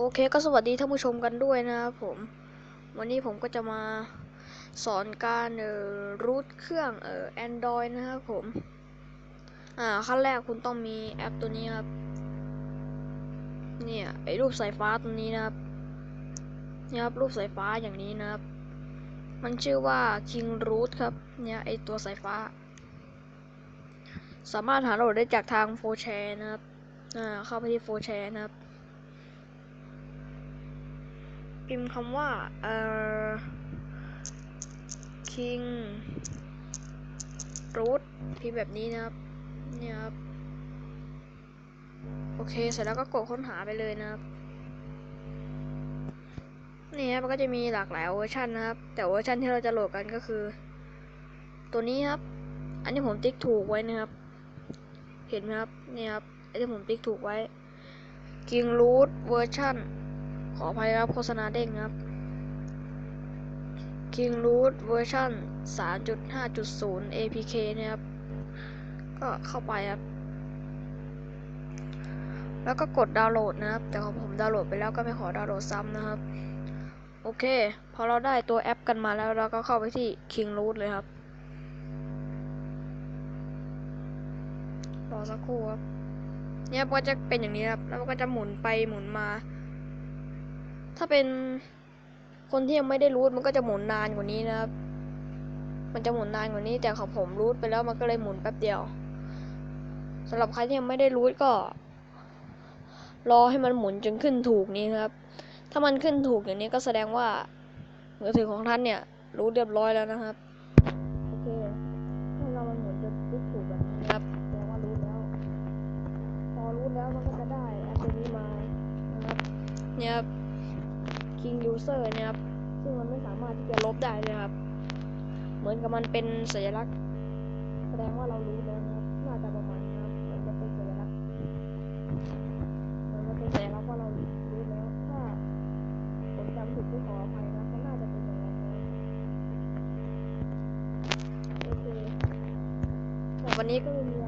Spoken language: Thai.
โอเคก็สวัสดีท่านผู้ชมกันด้วยนะครับผม วันนี้ผมก็จะมาสอนการเอ่อรูทเครื่องเอ่อ Android นะครับผม อ่าขั้นแรกคุณต้องมีแอปตัวนี้ครับ เนี่ยไอรูปสายฟ้าตัวนี้นะครับนี่ครับรูปสายฟ้าอย่างนี้นะครับ มันชื่อว่า King Root ครับ เนี่ยไอตัวสายฟ้า สามารถหาโหลดได้จากทางโฟแชร์นะครับ อ่าเข้าไปที่โฟแชร์นะครับ พิมพ์คำว่า เอ่อ king root พิมพ์แบบนี้นะครับ เนี่ยครับ โอเค เสร็จแล้วก็กดค้นหาไปเลยนะครับ นี่ครับมันก็จะมีหลากหลายเวอร์ชันนะครับ แต่เวอร์ชันที่เราจะโหลดกันก็คือ ตัวนี้ครับ อันนี้ผมติ๊กถูกไว้นะครับ เห็นไหมครับ นี่ครับ อันที่ผมติ๊กถูกไว้ king root เวอร์ชัน ขออภัยครับโฆษณาเด้งครับ King Root เวอร์ชัน3.5.0 APK นะครับ ก็เข้าไปครับ แล้วก็กดดาวน์โหลดนะครับ แต่ของผมดาวน์โหลดไปแล้วก็ไม่ขอดาวน์โหลดซ้ำนะครับ โอเค พอเราได้ตัวแอปกันมาแล้วเราก็เข้าไปที่ King Root เลยครับ รอสักครู่ครับเนี่ยมันก็จะเป็นอย่างนี้ครับ แล้วมันก็จะหมุนไปหมุนมา ถ้าเป็นคนที่ยังไม่ได้รูทมันก็จะหมุนนานกว่านี้นะครับ มันจะหมุนนานกว่านี้ แต่ของผมรูทไปแล้วมันก็เลยหมุนแป๊บเดียวสำหรับใครที่ยังไม่ได้รูทก็ รอให้มันหมุนจนขึ้นถูกนี้นะครับ ถ้ามันขึ้นถูกอย่างนี้ก็แสดงว่ามือถือของท่านเนี่ย รูทเรียบร้อยแล้วนะครับ โอเคให้เรามันหมุนจนติ๊กถูกแบบนี้ครับแสดงว่ารูทแล้ว พอรูทแล้วมันก็จะได้อปตัวนี้มานะครับเนี่ย ครับ King User เนี่ยครับ ซึ่งมันไม่สามารถที่จะลบได้เลยครับ เหมือนกับมันเป็นสัญลักษณ์ แสดงว่าเรารู้แล้วนะครับ น่าจะประมาณนี้ครับเหมือนจะเป็นสัญลักษณ์เหมือนจะเป็นสัญลักษณ์ว่าเรารู้แล้ว ถ้าผมจำผิดก็ขออภัยนะมันน่าจะเป็นอย่างนั้นนะโอเคแต่วันนี้ก็ม่มีอะไร